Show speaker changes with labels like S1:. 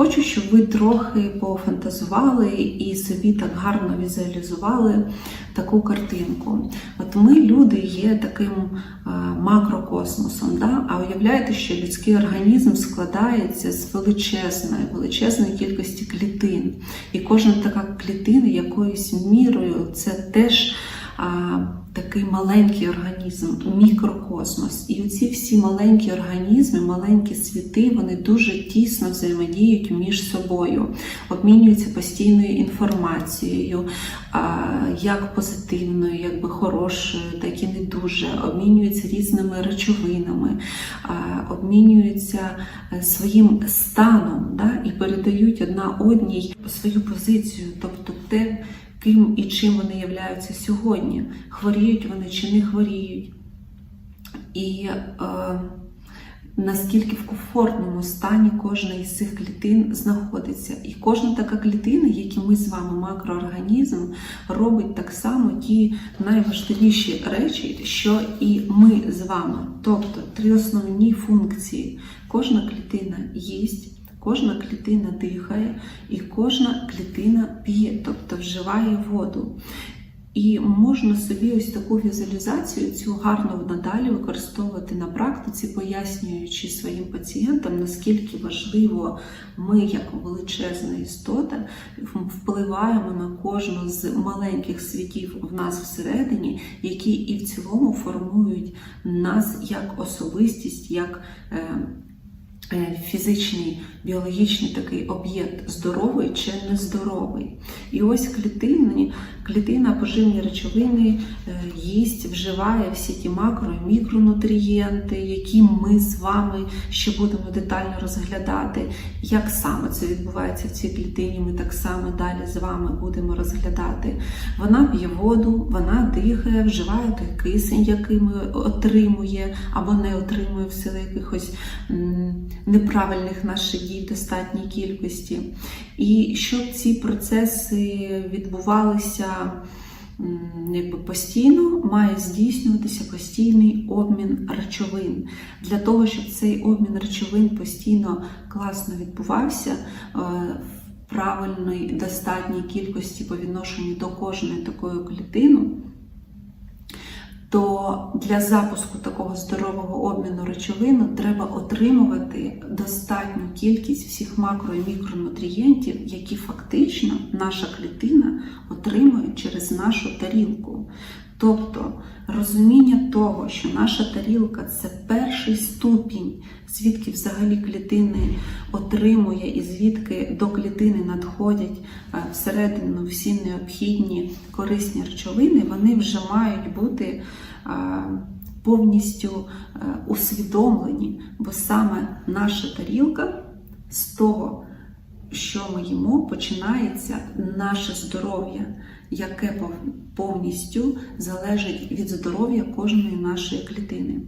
S1: Хочу, щоб ви трохи пофантазували і собі так гарно візуалізували таку картинку. От ми, люди, є таким е, макрокосмосом. Да? А уявляєте, що людський організм складається з величезної, величезної кількості клітин. І кожна така клітина якоюсь мірою це теж. Такий маленький організм, мікрокосмос. І оці всі маленькі організми, маленькі світи, вони дуже тісно взаємодіють між собою, обмінюються постійною інформацією, як позитивною, якби хорошою, так і не дуже, обмінюються різними речовинами, обмінюються е, своїм станом да, і передають одна одній свою позицію, тобто те ким і чим вони являються сьогодні, хворіють вони чи не хворіють, і е, наскільки в комфортному стані кожна із цих клітин знаходиться. І кожна така клітина, як і ми з вами, макроорганізм, робить так само ті найважливіші речі, що і ми з вами. Тобто три основні функції. Кожна клітина їсть. Кожна клітина дихає і кожна клітина п'є, тобто вживає воду. І можна собі ось таку візуалізацію, цю гарно надалі використовувати на практиці, пояснюючи своїм пацієнтам, наскільки важливо ми, як величезна істота, впливаємо на кожну з маленьких світів в нас всередині, які і в цілому формують нас як особистість, як е, фізичний, біологічний такий об'єкт, здоровий чи нездоровий. І ось клітини, клітина поживні речовини е, їсть, вживає всі ті макро і мікронутрієнти, які ми з вами ще будемо детально розглядати. Як саме це відбувається в цій клітині, ми так само далі з вами будемо розглядати. Вона п'є воду, вона дихає, вживає той кисень, який ми отримує або не отримує в силу якихось неправильних наших дій достатній кількості. І щоб ці процеси відбувалися якби постійно, має здійснюватися постійний обмін речовин. Для того, щоб цей обмін речовин постійно класно відбувався. е, в Правильної достатній кількості по відношенню до кожної такої клітини, то для запуску такого здорового обміну речовин треба отримувати достатню кількість всіх макро і мікронутрієнтів, які фактично наша клітина отримує через нашу тарілку. Тобто розуміння того, що наша тарілка це перший ступінь, звідки взагалі клітини отримує і звідки до клітини надходять е, всередину всі необхідні корисні речовини, вони вже мають бути е, повністю е, усвідомлені, бо саме наша тарілка з того, що ми їмо, починається наше здоров'я, яке повністю залежить від здоров'я кожної нашої клітини.